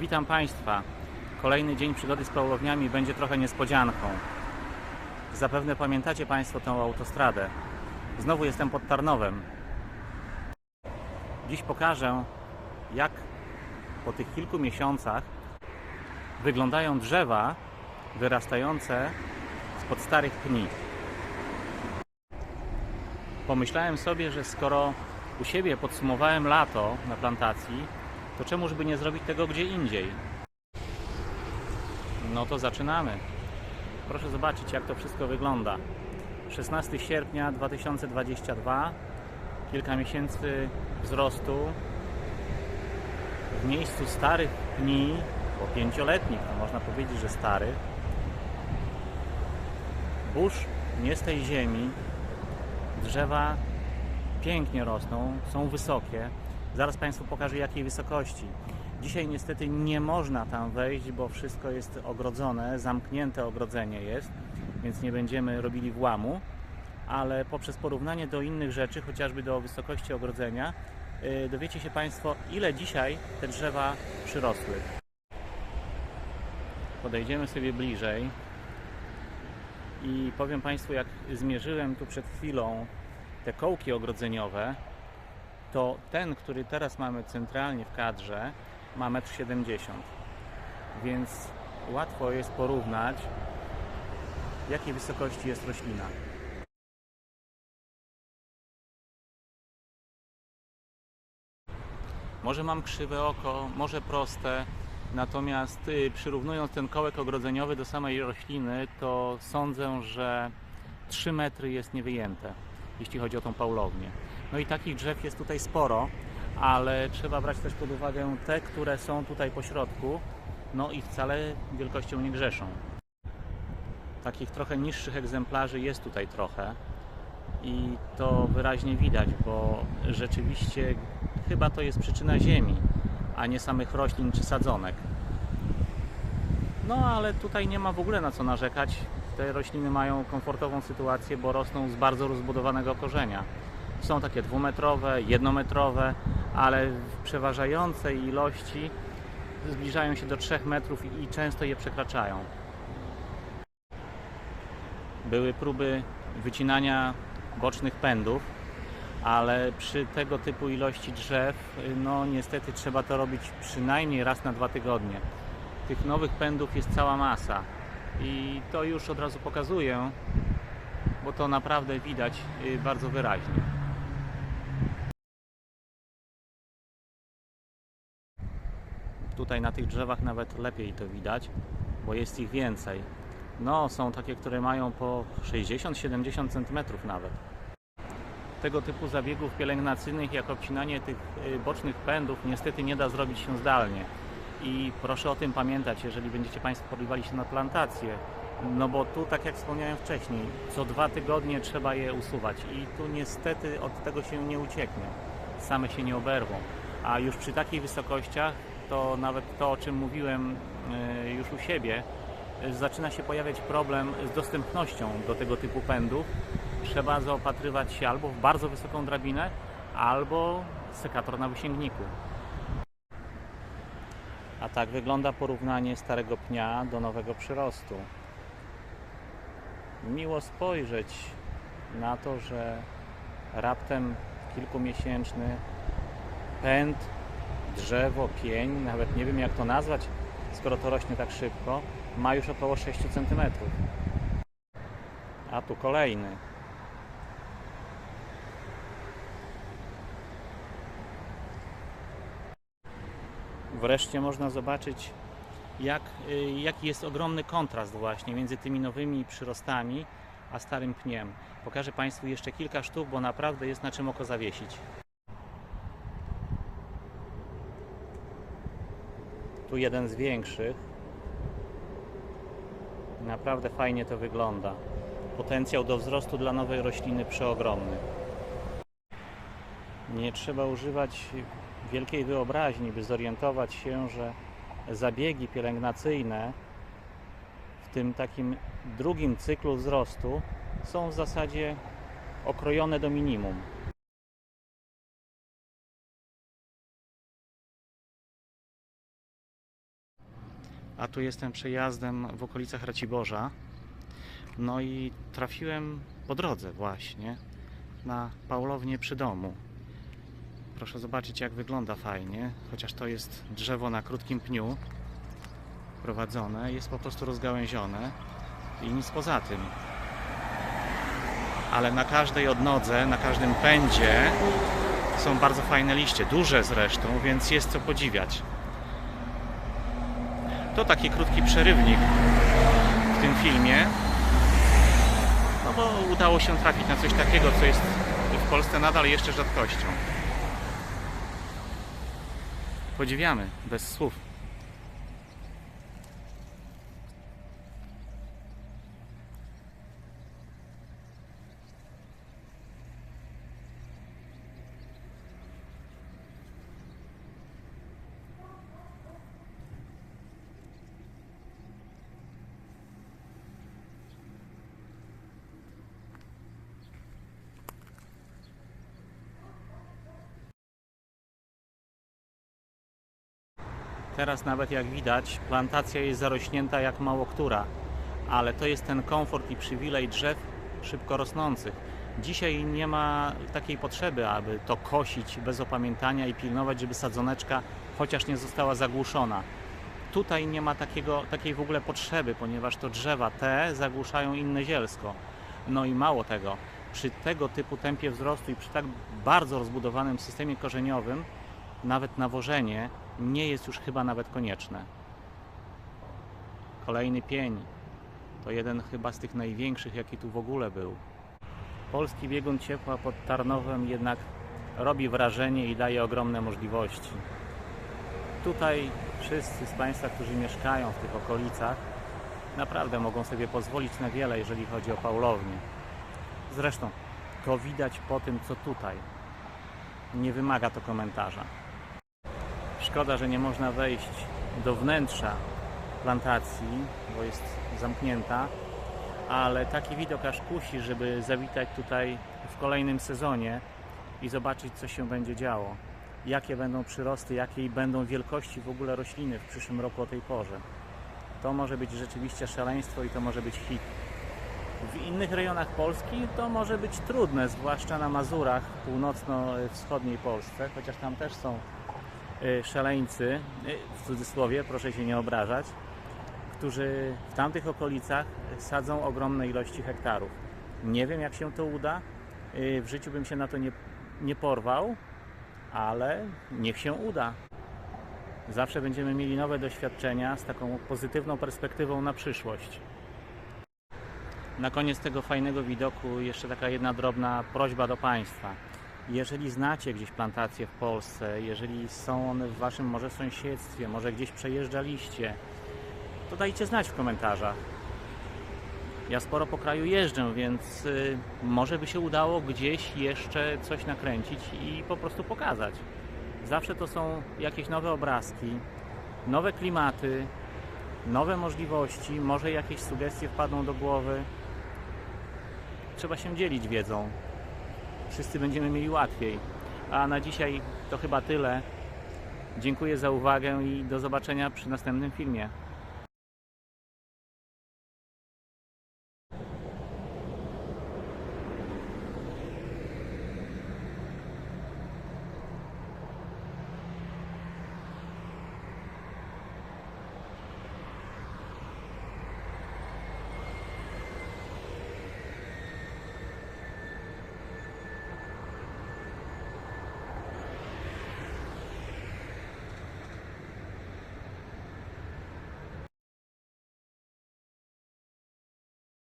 Witam Państwa. Kolejny dzień przygody z Pałowniami będzie trochę niespodzianką. Zapewne pamiętacie Państwo tę autostradę. Znowu jestem pod Tarnowem. Dziś pokażę, jak po tych kilku miesiącach wyglądają drzewa wyrastające spod starych pni. Pomyślałem sobie, że skoro u siebie podsumowałem lato na plantacji, to czemuż by nie zrobić tego gdzie indziej? No to zaczynamy. Proszę zobaczyć, jak to wszystko wygląda. 16 sierpnia 2022, kilka miesięcy wzrostu. W miejscu starych pni, po pięcioletnich, to można powiedzieć, że starych, burz nie z tej ziemi, drzewa pięknie rosną, są wysokie. Zaraz Państwu pokażę jakiej wysokości. Dzisiaj niestety nie można tam wejść, bo wszystko jest ogrodzone, zamknięte ogrodzenie jest, więc nie będziemy robili włamu, ale poprzez porównanie do innych rzeczy, chociażby do wysokości ogrodzenia, yy, dowiecie się Państwo, ile dzisiaj te drzewa przyrosły. Podejdziemy sobie bliżej i powiem Państwu, jak zmierzyłem tu przed chwilą te kołki ogrodzeniowe, to ten, który teraz mamy centralnie w kadrze, ma 1,70 m. Więc łatwo jest porównać, jakiej wysokości jest roślina. Może mam krzywe oko, może proste, natomiast y, przyrównując ten kołek ogrodzeniowy do samej rośliny, to sądzę, że 3 metry jest niewyjęte, jeśli chodzi o tą paulownię. No i takich drzew jest tutaj sporo, ale trzeba brać też pod uwagę te, które są tutaj po środku, no i wcale wielkością nie grzeszą. Takich trochę niższych egzemplarzy jest tutaj trochę i to wyraźnie widać, bo rzeczywiście chyba to jest przyczyna ziemi, a nie samych roślin czy sadzonek. No ale tutaj nie ma w ogóle na co narzekać. Te rośliny mają komfortową sytuację, bo rosną z bardzo rozbudowanego korzenia. Są takie dwumetrowe, jednometrowe, ale w przeważającej ilości zbliżają się do 3 metrów i- często je przekraczają. Były próby wycinania bocznych pędów, ale przy tego typu ilości drzew, no niestety trzeba to robić przynajmniej raz na dwa tygodnie. Tych nowych pędów jest cała masa i to już od razu pokazuję, bo to naprawdę widać y, bardzo wyraźnie. Tutaj na tych drzewach nawet lepiej to widać, bo jest ich więcej. No, są takie, które mają po 60-70 cm nawet. Tego typu zabiegów pielęgnacyjnych, jak obcinanie tych y, bocznych pędów, niestety nie da zrobić się zdalnie. I proszę o tym pamiętać, jeżeli będziecie Państwo podbywali się na plantację. No bo tu, tak jak wspomniałem wcześniej, co dwa tygodnie trzeba je usuwać i tu niestety od tego się nie ucieknie. Same się nie oberwą. A już przy takich wysokościach, to nawet to, o czym mówiłem y, już u siebie, y, zaczyna się pojawiać problem z dostępnością do tego typu pędów. Trzeba zaopatrywać się albo w bardzo wysoką drabinę, albo sekator na wysięgniku. A tak wygląda porównanie starego pnia do nowego przyrostu. Miło spojrzeć na to, że raptem kilkumiesięczny pęd, drzewo, pień, nawet nie wiem jak to nazwać, skoro to rośnie tak szybko, ma już około 6 cm. A tu kolejny. Wreszcie można zobaczyć, jak, y, jaki jest ogromny kontrast właśnie między tymi nowymi przyrostami a starym pniem. Pokażę Państwu jeszcze kilka sztuk, bo naprawdę jest na czym oko zawiesić. Tu jeden z większych. Naprawdę fajnie to wygląda. Potencjał do wzrostu dla nowej rośliny przeogromny. Nie trzeba używać wielkiej wyobraźni, by zorientować się, że zabiegi pielęgnacyjne w tym takim drugim cyklu wzrostu są w zasadzie okrojone do minimum. A tu jestem przejazdem w okolicach Raciborza. No i trafiłem po drodze właśnie na Paulownię przy domu. Proszę zobaczyć jak wygląda fajnie, chociaż to jest drzewo na krótkim pniu prowadzone, jest po prostu rozgałęzione i nic poza tym. Ale na każdej odnodze, na każdym pędzie są bardzo fajne liście, duże zresztą, więc jest co podziwiać. To taki krótki przerywnik w tym filmie. No bo udało się trafić na coś takiego, co jest w Polsce nadal jeszcze rzadkością. Podziwiamy, bez słów. Teraz nawet jak widać, plantacja jest zarośnięta jak mało która, ale to jest ten komfort i przywilej drzew szybko rosnących. Dzisiaj nie ma takiej potrzeby, aby to kosić bez opamiętania i pilnować, żeby sadzoneczka chociaż nie została zagłuszona. Tutaj nie ma takiego, takiej w ogóle potrzeby, ponieważ to drzewa te zagłuszają inne zielsko. No i mało tego, przy tego typu tempie wzrostu i przy tak bardzo rozbudowanym systemie korzeniowym, nawet nawożenie nie jest już chyba nawet konieczne. Kolejny pień to jeden chyba z tych największych, jaki tu w ogóle był. Polski biegun ciepła pod Tarnowem jednak robi wrażenie i daje ogromne możliwości. Tutaj wszyscy z Państwa, którzy mieszkają w tych okolicach, naprawdę mogą sobie pozwolić na wiele, jeżeli chodzi o Paulownię. Zresztą to widać po tym, co tutaj. Nie wymaga to komentarza. Szkoda, że nie można wejść do wnętrza plantacji, bo jest zamknięta, ale taki widok aż kusi, żeby zawitać tutaj w kolejnym sezonie i zobaczyć, co się będzie działo. Jakie będą przyrosty, jakiej będą wielkości w ogóle rośliny w przyszłym roku o tej porze. To może być rzeczywiście szaleństwo i to może być hit. W innych rejonach Polski to może być trudne, zwłaszcza na Mazurach, północno-wschodniej Polsce, chociaż tam też są szaleńcy, y, w cudzysłowie, proszę się nie obrażać, którzy w tamtych okolicach sadzą ogromne ilości hektarów. Nie wiem, jak się to uda. Y, W życiu bym się na to nie, nie porwał, ale niech się uda. Zawsze będziemy mieli nowe doświadczenia z taką pozytywną perspektywą na przyszłość. Na koniec tego fajnego widoku jeszcze taka jedna drobna prośba do Państwa. Jeżeli znacie gdzieś plantacje w Polsce, jeżeli są one w Waszym może sąsiedztwie, może gdzieś przejeżdżaliście, to dajcie znać w komentarzach. Ja sporo po kraju jeżdżę, więc y, może by się udało gdzieś jeszcze coś nakręcić i po prostu pokazać. Zawsze to są jakieś nowe obrazki, nowe klimaty, nowe możliwości, może jakieś sugestie wpadną do głowy. Trzeba się dzielić wiedzą. Wszyscy będziemy mieli łatwiej. A na dzisiaj to chyba tyle. Dziękuję za uwagę i do zobaczenia przy następnym filmie.